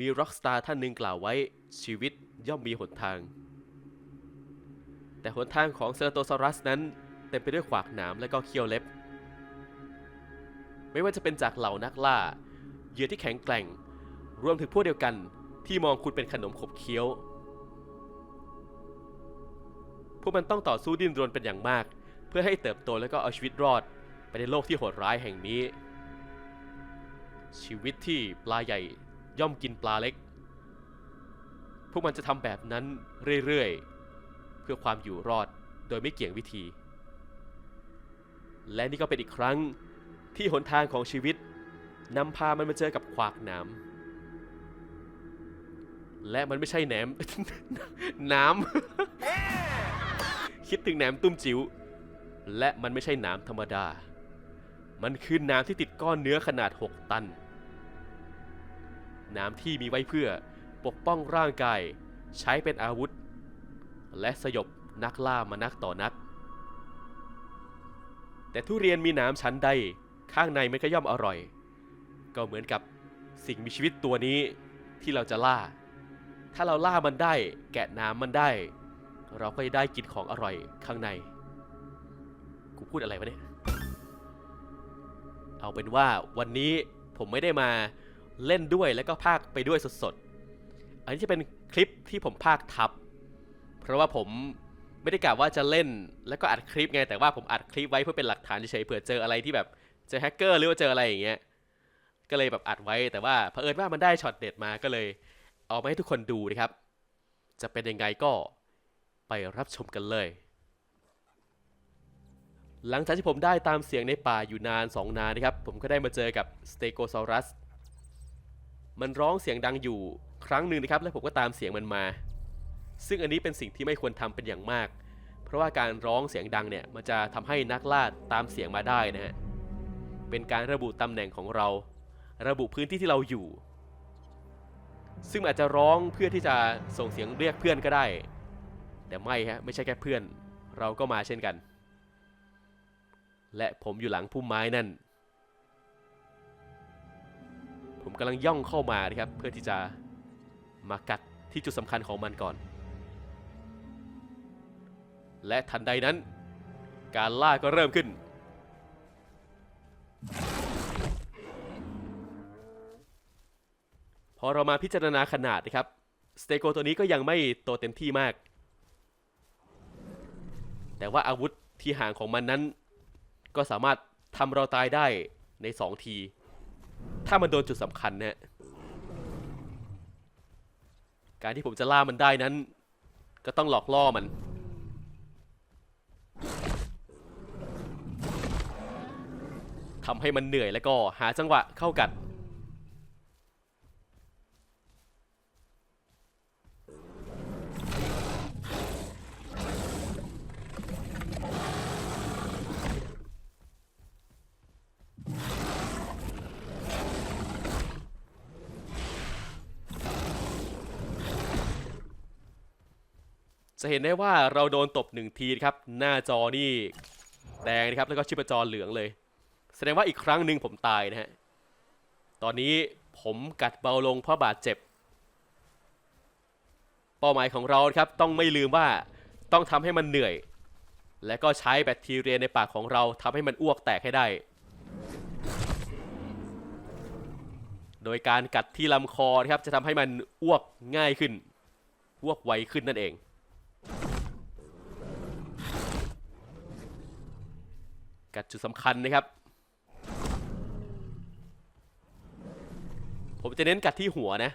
มีร็อกสตาร์ท่านหนึ่งกล่าวไว้ชีวิตย่อมมีหนทาง แต่หนทางของเซอร์โตซอรัสนั้นเต็มไปด้วยขวากหนามและก็เขี้ยวเล็บ ไม่ว่าจะเป็นจากเหล่านักล่าเหยื่อที่แข็งแกร่ง รวมถึงพวกเดียวกันที่มองคุณเป็นขนมขบเคี้ยว พวกมันต้องต่อสู้ดิ้นรนเป็นอย่างมาก เพื่อให้เติบโตและก็เอาชีวิตรอดไปในโลกที่โหดร้ายแห่งนี้ ชีวิตที่ปลาใหญ่ ย่อมกินปลาเล็ก พวกมันจะทำแบบนั้นเรื่อยๆ เพื่อความอยู่รอดโดยไม่เกี่ยงวิธี และนี่ก็เป็นอีกครั้งที่หนทางของชีวิตนำพามันมาเจอกับขวากนามและมันไม่ใช่แหนม น้ำคิดถึงแหนมตุ้มจิ๋วและมันไม่ใช่หนามธรรมดา มันคือนามที่ติดก้อนเนื้อขนาด 6 ตัน น้ำที่มีไว้เพื่อปกป้องร่างกาย ใช้เป็นอาวุธ และสยบนักล่ามานักต่อนัก แต่ทุเรียนมีนามชั้นใดข้างในมันก็ย่อมอร่อย ก็เหมือนกับสิ่งมีชีวิตตัวนี้ที่เราจะล่า ถ้าเราล่ามันได้แกะน้ำมันได้ เราก็จะได้กินของอร่อยข้างใน กูพูดอะไรวะเนี่ย เอาเป็นว่าวันนี้ผมไม่ได้มา เล่นด้วยแล้วก็พากไปด้วยสดๆ อันนี้จะเป็นคลิปที่ผมพากทับ เพราะว่าผมไม่ได้กะว่าจะเล่นแล้วก็อัดคลิปไง แต่ว่าผมอัดคลิปไว้เพื่อเป็นหลักฐานเฉยๆเผื่อเจออะไรที่แบบเจอแฮกเกอร์หรือว่าเจออะไรอย่างเงี้ย ก็เลยแบบอัดไว้ แต่ว่าเผอิญว่ามันได้ช็อตเด็ดมาก็เลย เอามาให้ทุกคนดูนะครับ จะเป็นยังไงก็ไปรับชมกันเลย หลังจากที่ผมได้ตามเสียงในป่าอยู่นาน 2 นานนะครับ ผมก็ได้มาเจอกับสเตโกซอรัส มันร้องเสียงดังอยู่ครั้งหนึ่งนะครับ และผมก็ตามเสียงมันมา ซึ่งอันนี้เป็นสิ่งที่ไม่ควรทำเป็นอย่างมาก เพราะว่าการร้องเสียงดังเนี่ยมันจะทำให้นักล่าตามเสียงมาได้นะฮะเป็นการระบุตำแหน่งของเรา ระบุพื้นที่ที่เราอยู่ ซึ่งอาจจะร้องเพื่อที่จะส่งเสียงเรียกเพื่อนก็ได้ แต่ไม่ฮะไม่ใช่แค่เพื่อน เราก็มาเช่นกัน และผมอยู่หลังพุ่มไม้นั่น ผมกำลังย่องเข้ามานะครับ เพื่อที่จะมากัดที่จุดสำคัญของมันก่อน และทันใดนั้น การล่าก็เริ่มขึ้น พอเรามาพิจารณาขนาดนะครับ สเตโกตัวนี้ก็ยังไม่โตเต็มที่มาก แต่ว่าอาวุธที่ห่างของมันนั้น ก็สามารถทำเราตายได้ใน 2 ที ถ้ามันโดนจุดสำคัญเนะการที่ผมจะล่ามันได้นั้น ก็ต้องหลอกล่อมัน ทำให้มันเหนื่อยแล้วก็หาจังหวะเข้ากัด จะเห็นได้ว่าเราโดนตบหนึ่งทีครับ หน้าจอนี่แดงนะครับ แล้วก็ชีพจรเหลืองเลย แสดงว่าอีกครั้งหนึ่งผมตายนะฮะ ตอนนี้ผมกัดเบาลงเพราะบาดเจ็บ เป้าหมายของเราครับต้องไม่ลืมว่าต้องทำให้มันเหนื่อย และก็ใช้แบคทีเรียในปากของเราทำให้มันอ้วกแตกให้ได้ โดยการกัดที่ลำคอครับจะทำให้มันอ้วกง่ายขึ้นอ้วกไวขึ้นนั่นเอง กัดจุดสำคัญนะครับ ผมจะเน้นกัดที่หัวนะ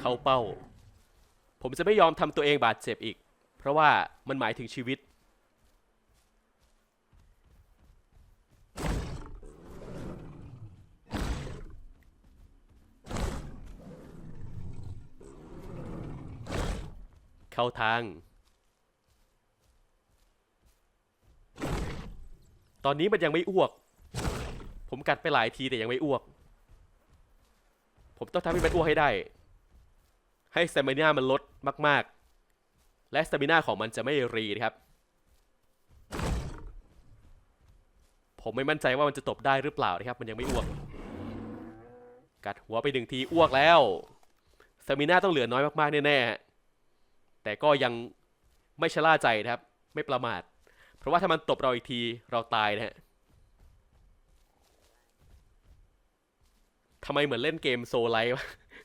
เข้าเป้า ผมจะไม่ยอมทำตัวเองบาดเจ็บอีก เพราะว่ามันหมายถึงชีวิต เข้าทาง ตอนนี้มันยังไม่อ้วก ผมกัดไปหลายทีแต่ยังไม่อ้วก ผมต้องทำให้มันอ้วกให้ได้ ให้สเตมินามันลดมาก ๆ และสเตมินาของมันจะไม่รีนะครับ ผมไม่มั่นใจว่ามันจะตบได้หรือเปล่านะครับ มันยังไม่อ้วก กัดหัวไปหนึ่งทีอ้วกแล้วสเตมินาต้องเหลือน้อยมาก ๆ แน่ ๆ แต่ก็ยังไม่ชะล่าใจนะครับ ไม่ประมาท เพราะว่าถ้ามันตบเราอีกทีเราตายนะฮะทำไมเหมือนเล่นเกมโซไลท์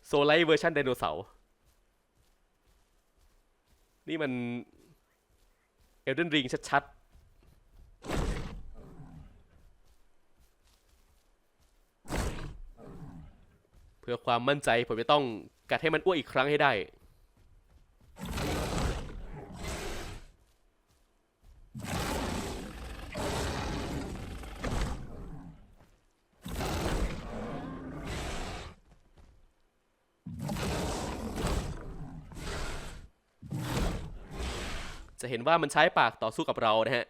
โซไลท์เวอร์ชันไดโนเสาร์นี่มันเอลเดนริงชัดๆ เพื่อความมั่นใจผมจะต้องกัดให้มันอ้วกอีกครั้งให้ได้ เห็นว่ามันใช้ปากต่อสู้กับเรานะฮะ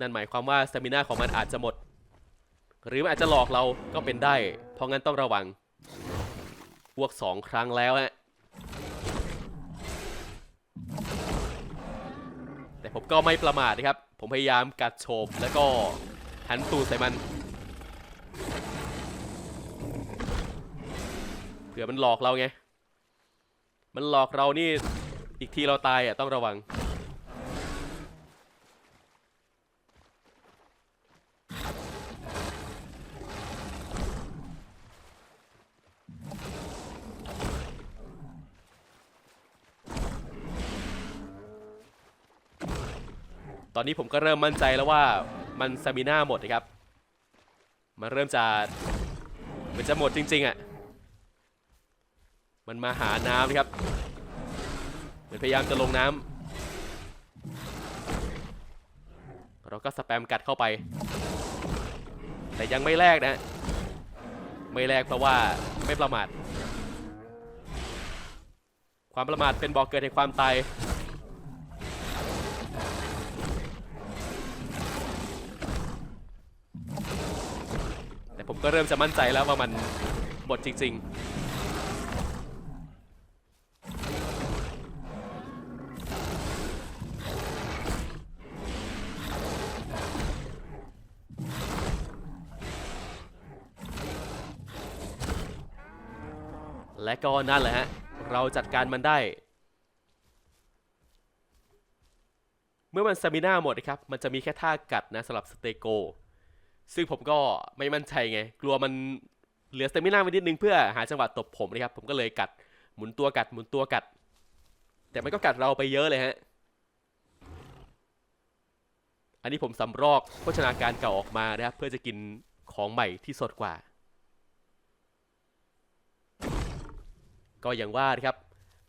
นั่นหมายความว่าสตมินาของมันอาจจะหมด หรือมันอาจจะหลอกเราก็เป็นได้ เพราะงั้นต้องระวังพวกสองครั้งแล้วฮะ แต่ผมก็ไม่ประมาทนะครับ ผมพยายามกัดโฉบแล้วก็หันตูดใส่มันเผื่อมันหลอกเราไง มันหลอกเรานี่อีกทีเราตายอะต้องระวัง ตอนนี้ผมก็เริ่มมั่นใจแล้วว่ามันสมิน่าหมดนะครับ มันเริ่มจะมันจะหมดจริง ๆ อะ มันมาหาน้ำนะครับเหมือนพยายามจะลงน้ำเราก็สแปมกัดเข้าไป แต่ยังไม่แลกนะ ไม่แลกเพราะว่าไม่ประมาท ความประมาทเป็นบ่อกเกิดแห่งความตายแต่ผมก็เริ่มจะมั่นใจแล้วว่ามันหมดจริง ๆ ก็นั่นแหละฮะ เราจัดการมันได้ เมื่อมันสมิน่าหมดนะครับ มันจะมีแค่ท่ากัดนะสำหรับสเตโก ซึ่งผมก็ไม่มั่นใจไง กลัวมันเหลือสเตมิน่าไว้นิดนึงเพื่อหาจังหวะตบผมนะครับ ผมก็เลยกัดหมุนตัวกัดหมุนตัวกัด แต่มันก็กัดเราไปเยอะเลยฮะ อันนี้ผมสำรอกโภชนาการเก่าออกมานะครับเพื่อจะกินของใหม่ที่สดกว่า ก็อย่างว่าครับ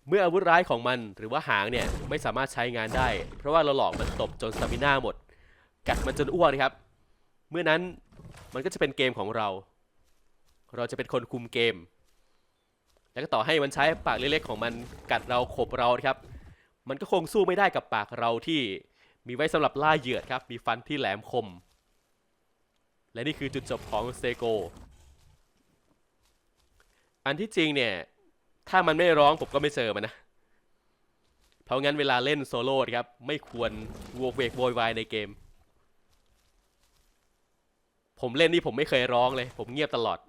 เมื่ออาวุธร้ายของมันหรือว่าหางเนี่ยไม่สามารถใช้งานได้ เพราะว่าเราหลอกมันตบจนสตามิน่าหมด กัดมันจนอ้วนครับ เมื่อนั้นมันก็จะเป็นเกมของเรา เราจะเป็นคนคุมเกม แล้วก็ต่อให้มันใช้ปากเล็กๆของมันกัดเราขบเราครับ มันก็คงสู้ไม่ได้กับปากเราที่มีไว้สำหรับล่าเหยื่อครับ มีฟันที่แหลมคม และนี่คือจุดจบของเซโก อันที่จริงเนี่ย ถ้ามันไม่ร้องผมก็ไม่เจอมันนะ เพราะงั้นเวลาเล่นโซโล่ครับ ไม่ควรวกเวกโวยวายในเกม ผมเล่นนี่ผมไม่เคยร้องเลย ผมเงียบตลอด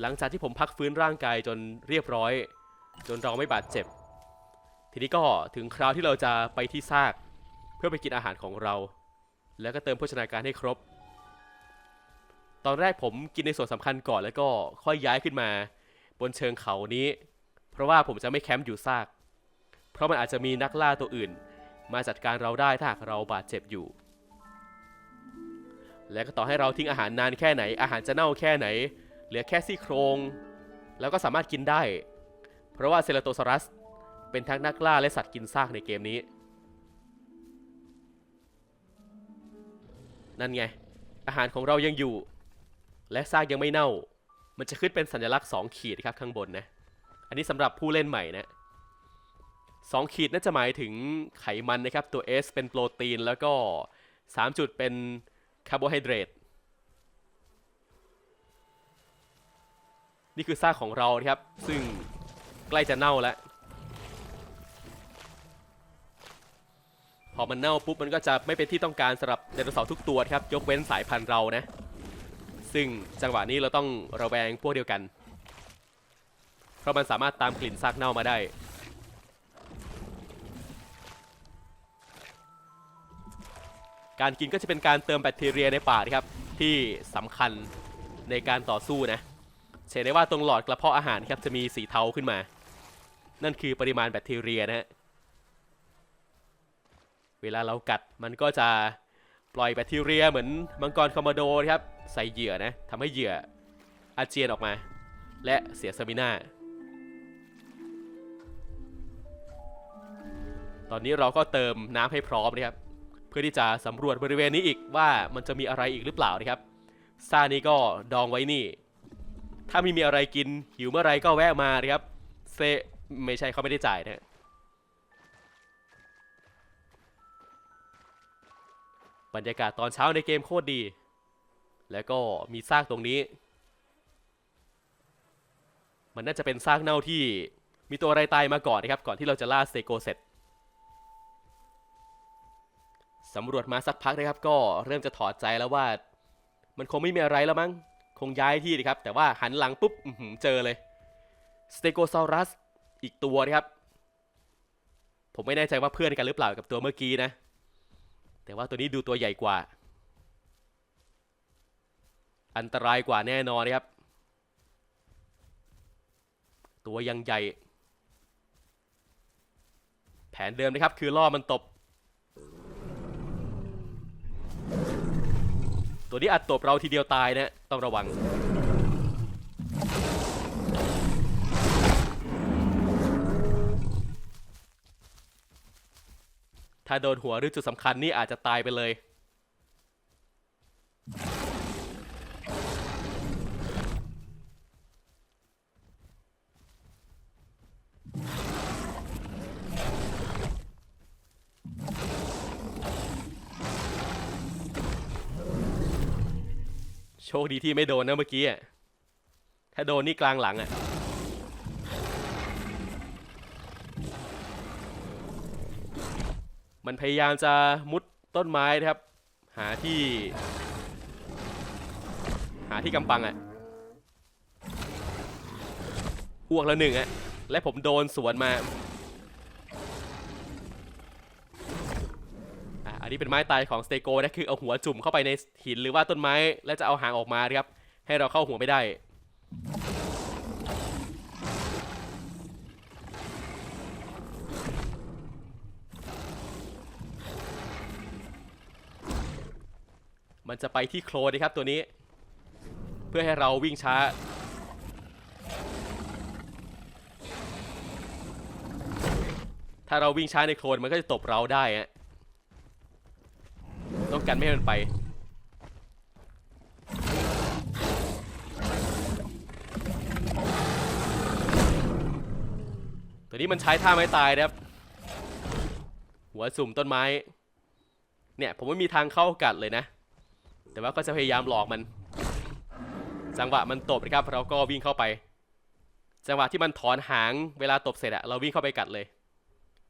หลังจากที่ผมพักฟื้นร่างกายจนเรียบร้อย จนเราไม่บาดเจ็บ ทีนี้ก็ถึงคราวที่เราจะไปที่ซาก เพื่อไปกินอาหารของเรา แล้วก็เติมโภชนาการให้ครบ ตอนแรกผมกินในส่วนสำคัญก่อนแล้วก็ค่อยย้ายขึ้นมา บนเชิงเขานี้ เพราะว่าผมจะไม่แคมป์อยู่ซาก เพราะมันอาจจะมีนักล่าตัวอื่น มาจัดการเราได้ถ้าหากเราบาดเจ็บอยู่ และก็ต่อให้เราทิ้งอาหารนานแค่ไหน อาหารจะเน่าแค่ไหน เหลือแค่ซี่โครง แล้วก็สามารถกินได้ เพราะว่าเซราโตซอรัส เป็นทั้งนักล่าและสัตว์กินซากในเกมนี้ นั่นไง อาหารของเรายังอยู่ และซากยังไม่เน่า มันจะขึ้นเป็นสัญลักษณ์ 2 ขีดครับข้างบนนะ อันนี้สำหรับผู้เล่นใหม่นะ2ขีดน่าจะหมายถึงไขมันนะครับ ตัว S เป็นโปรตีนแล้วก็ 3 จุดเป็นคาร์โบไฮเดรตนี่คือซากของเราครับ ซึ่งใกล้จะเน่าแล้ว พอมันเน่าปุ๊บมันก็จะไม่เป็นที่ต้องการสำหรับไดโนเสาร์ทุกตัวครับ ยกเว้นสายพันธุ์เรานะ ซึ่งจังหวะนี้เราต้องระแวงพวกเดียวกัน เพราะมันสามารถตามกลิ่นซากเน่ามาได้ การกินก็จะเป็นการเติมแบคทีเรียในป่านะครับ ที่สำคัญในการต่อสู้นะเห็นได้ว่าตรงหลอดกระเพาะอาหารครับจะมีสีเทาขึ้นมา นั่นคือปริมาณแบคทีเรียนะฮะเวลาเรากัดมันก็จะปล่อยแบคทีเรียเหมือนมังกรคอมโมโดนครับ ใส่เหยื่อนะทำให้เหยื่ออาเจียนออกมา และเสียสมิน่าตอนนี้เราก็เติมน้ำให้พร้อมนะครับเพื่อที่จะสำรวจบริเวณนี้อีกว่ามันจะมีอะไรอีกหรือเปล่านะครับซ่านี้ก็ดองไว้นี่ ถ้าไม่มีอะไรกินหิวเมื่อไรก็แวะมานะครับเซไม่ใช่เขาไม่ได้จ่ายนะบรรยากาศตอนเช้าในเกมโคตรดี แล้วก็มีซากตรงนี้ มันน่าจะเป็นซากเน่าที่มีตัวอะไรตายมาก่อนนะครับ ก่อนที่เราจะล่าสเตโกเสร็จสำรวจมาสักพักนะครับ ก็เริ่มจะถอดใจแล้วว่า มันคงไม่มีอะไรแล้วมั้ง คงย้ายที่นะครับ แต่ว่าหันหลังปุ๊บเจอเลยสเตโกซ a รัสอีกตัวนะครับ ผมไม่แน่ใจว่าเพื่อนกันหรือเปล่ากับตัวเมื่อกี้นะ แต่ว่าตัวนี้ดูตัวใหญ่กว่า อันตรายกว่าแน่นอนนะครับ ตัวยังใหญ่ แผนเดิมนะครับ คือล่อมันตบ ตัวนี้อัดตบเราทีเดียวตายนะต้องระวัง ถ้าโดนหัวหรือจุดสำคัญนี่อาจจะตายไปเลย คดีที่ไม่โดนนะเมื่อกี้อะถ้าโดนนี่กลางหลังอะมันพยายามจะมุดต้นไม้นะครับ หาที่ หาที่กำบังอะ่ะอ้วกละหนึ่งอะ่ะและผมโดนสวนมา อะอันนี้เป็นไม้ตายของสเตโกนะคือเอาหัวจุ่มเข้าไปในหินหรือว่าต้นไม้ แล้วจะเอาหางออกมาครับ ให้เราเข้าหัวไม่ได้ มันจะไปที่โคลนนะครับตัวนี้ เพื่อให้เราวิ่งช้าถ้าเราวิ่งช้าในโคลนมันก็จะตบเราได้ฮะ ต้องกันไม่ให้มันไป ตัวนี้มันใช้ท่าไม้ตายนะครับ หัวสุ่มต้นไม้ เนี่ยผมไม่มีทางเข้ากัดเลยนะ แต่ว่าก็จะพยายามหลอกมัน จังหวะมันตบนะครับ เราก็วิ่งเข้าไป จังหวะที่มันถอนหางเวลาตบเสร็จอะเราวิ่งเข้าไปกัดเลย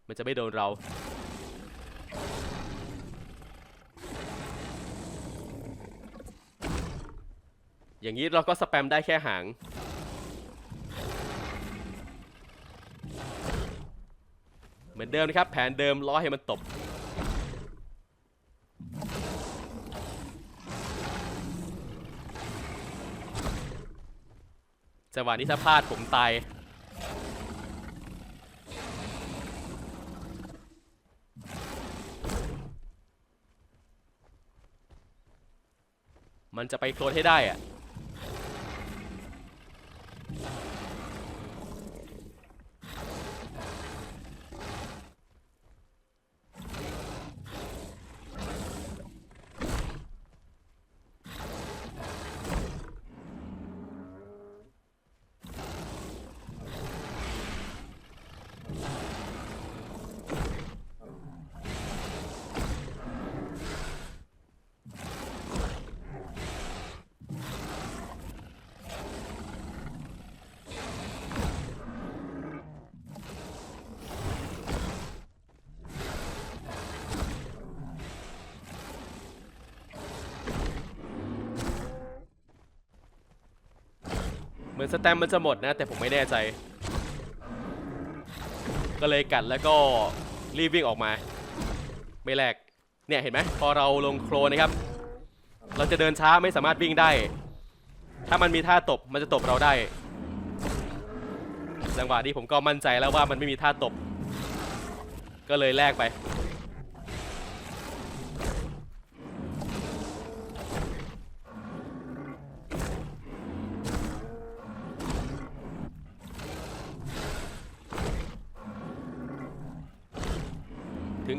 มันจะไม่โดนเรา อย่างนี้เราก็สแปมได้แค่หาง เหมือนเดิมนะครับ แผนเดิมล้อให้มันตบ จังหวะนี้ถ้าพลาดผมตายมันจะไปโคลนให้ได้อะ มือนสแตมมันจะหมดนะ แต่ผมไม่แน่ใจ ก็เลยกัดแล้วก็รีบวิ่งออกมา ไม่แลกเนี่ยเห็นไหมพอเราลงโครนนะครับ เราจะเดินช้าไม่สามารถวิ่งได้ ถ้ามันมีท่าตบมันจะตบเราได้จังหวะนี้ผมก็มั่นใจแล้วว่ามันไม่มีท่าตบ ก็เลยแลกไป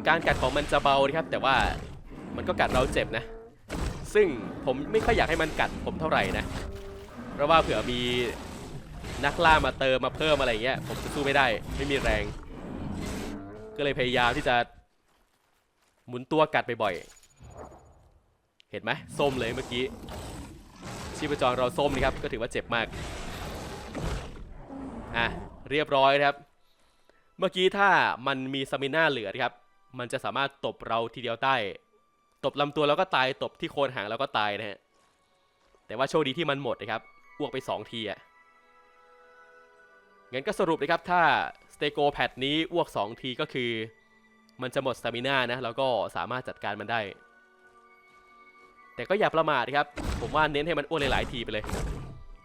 การกัดของมันจะเบานะครับ แต่ว่ามันก็กัดเราเจ็บนะ ซึ่งผมไม่ค่อยอยากให้มันกัดผมเท่าไหร่นะ เพราะว่าเผื่อมีนักล่ามาเติมมาเพิ่มอะไรอย่างเงี้ย ผมจะสู้ไม่ได้ไม่มีแรง ก็เลยพยายามที่จะ หมุนตัวกัดไปบ่อยๆเห็นไหมส้มเลยเมื่อกี้ชีพจรเราส้มนะครับก็ถือว่าเจ็บมากอะเรียบร้อยนะครับ เมื่อกี้ถ้ามันมีสมิน่าเหลือนะครับ มันจะสามารถตบเราทีเดียวได้ตบลำตัวแล้วก็ตายตบที่โคนหางแล้วก็ตายนะฮะ แต่ว่าโชคดีที่มันหมดนะครับอ้วกไป 2 ทีอะงั้นก็สรุปนะครับถ้าสเตโกแพดนี้อ้วก 2 ทีก็คือ มันจะหมดสตามิน่านะแล้วก็สามารถจัดการมันได้ แต่ก็อย่าประมาทนะครับ ผมว่าเน้นให้มันอ้วกหลายๆทีไปเลย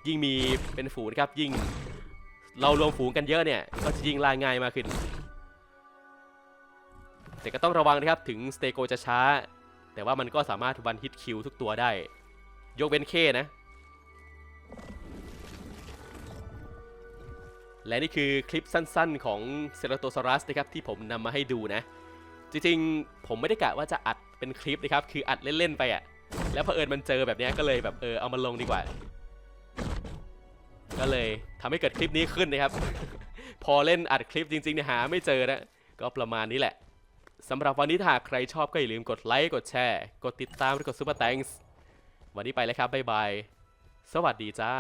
ยิ่งมีเป็นฝูงครับยิ่ง เรารวมฝูงกันเยอะเนี่ย ก็จะยิ่งล่าง่ายมากขึ้น แต่ก็ต้องระวังนะครับถึงสเตโกจะช้า แต่ว่ามันก็สามารถวันฮิตคิวทุกตัวได้ ยกเว้นเคนะ และนี่คือคลิปสั้นๆของเซราโตซอรัสนะครับที่ผมนำมาให้ดูนะ จริงๆ ผมไม่ได้กะว่าจะอัดเป็นคลิปนะครับ คืออัดเล่นๆไปอะแล้วเผอิญมันเจอแบบนี้ก็เลยแบบเออเอามาลงดีกว่า ก็เลยทำให้เกิดคลิปนี้ขึ้นนะครับ พอเล่นอัดคลิปจริงๆเนี่ยหาไม่เจอนะก็ประมาณนี้แหละ สำหรับวันนี้ถ้าใครชอบก็อย่าลืมกดไลค์ กดแชร์ กดติดตามและกดซุปเปอร์แตงส์วันนี้ไปแล้วครับ บ๊ายบาย สวัสดีจ้า